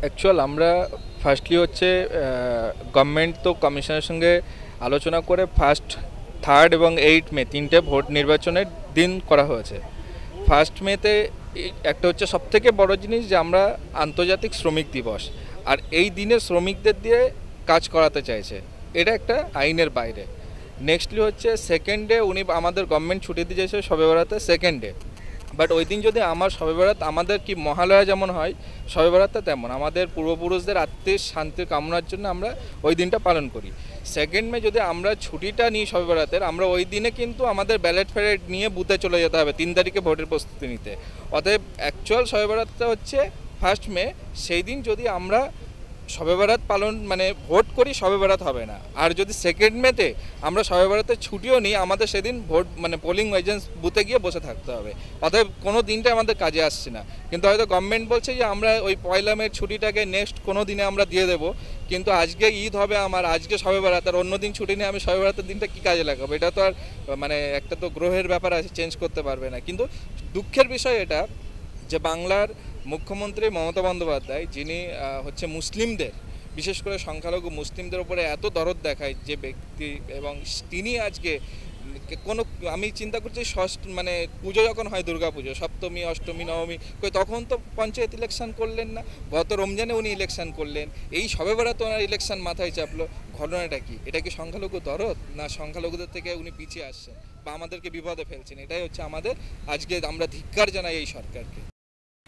Actual আমরা firstly হচ্ছে government তো কমিশনের সঙ্গে আলোচনা করে ফার্স্ট থার্ড এবং এইট মে তিনটে ভোট নির্বাচনের দিন করা হয়েছে। ফার্স্ট মেতে একটা হচ্ছে সবথেকে বড় জিনিস যে আমরা আন্তর্জাতিক শ্রমিক দিবস, আর এই দিনে শ্রমিকদের দিয়ে কাজ করাতে চাইছে। এটা একটা আইনের বাইরে। নেক্সটলি হচ্ছে সেকেন্ড ডে উনি আমাদের গভর্নমেন্ট ছুটি দিয়ে চাইছে সবে বেড়াতে সেকেন্ড ডে বাট ওই দিন যদি আমার সবে বরাত, আমাদের কি মহালয়া যেমন হয় সবে বরাতটা তেমন। আমাদের পূর্বপুরুষদের আত্মীয় শান্তির কামনার জন্য আমরা ওই দিনটা পালন করি। সেকেন্ড মে যদি আমরা ছুটিটা নিই সবে বরাতের, আমরা ওই দিনে কিন্তু আমাদের ব্যালেট ফ্যালেট নিয়ে বুথে চলে যেতে হবে, তিন তারিখে ভোটের প্রস্তুতি নিতে। অতএব অ্যাকচুয়াল সবে বরাতটা হচ্ছে ফার্স্ট মে। সেই দিন যদি আমরা সবে বরাত পালন মানে ভোট করি সবে বরাত হবে না। আর যদি সেকেন্ড মেতে আমরা সবে বরাতে ছুটিও নিই, আমাদের সেদিন ভোট মানে পোলিং এজেন্টস বুথে গিয়ে বসে থাকতে হবে। অতএব কোনো দিনটা আমাদের কাজে আসছে না। কিন্তু হয়তো গভর্নমেন্ট বলছে যে, আমরা ওই পয়লা মের ছুটিটাকে নেক্সট কোনো দিনে আমরা দিয়ে দেবো। কিন্তু আজকে ঈদ হবে আমার, আজকে সবে বরাত। আর অন্য দিন ছুটি নিয়ে আমি সবে বরাতের দিনটা কী কাজে লাগাবো? এটা তো আর মানে একটা তো গ্রহের ব্যাপার আছে চেঞ্জ করতে পারবে না। কিন্তু দুঃখের বিষয় এটা যে, বাংলার মুখ্যমন্ত্রী মমতা বন্দ্যোপাধ্যায়, যিনি হচ্ছে মুসলিমদের, বিশেষ করে সংখ্যালঘু মুসলিমদের উপরে এত দরদ দেখায় যে ব্যক্তি এবং তিনি আজকে কোনো, আমি চিন্তা করছি ষষ্ঠ মানে পুজো যখন হয় দুর্গা পুজো সপ্তমী, অষ্টমী, নবমী, কই তখন তো পঞ্চায়েত ইলেকশন করলেন না, গত রমজানে উনি ইলেকশন করলেন, এই সবে বেড়াতে ওনার ইলেকশন মাথায় চাপলো, ঘটনাটা কি? এটা কি সংখ্যালঘু দরদ না সংখ্যালঘুদের থেকে উনি পিছিয়ে আসছেন বা আমাদেরকে বিপদে ফেলছেন? এটাই হচ্ছে আমাদের, আজকে আমরা ধিক্কার জানাই এই সরকারকে।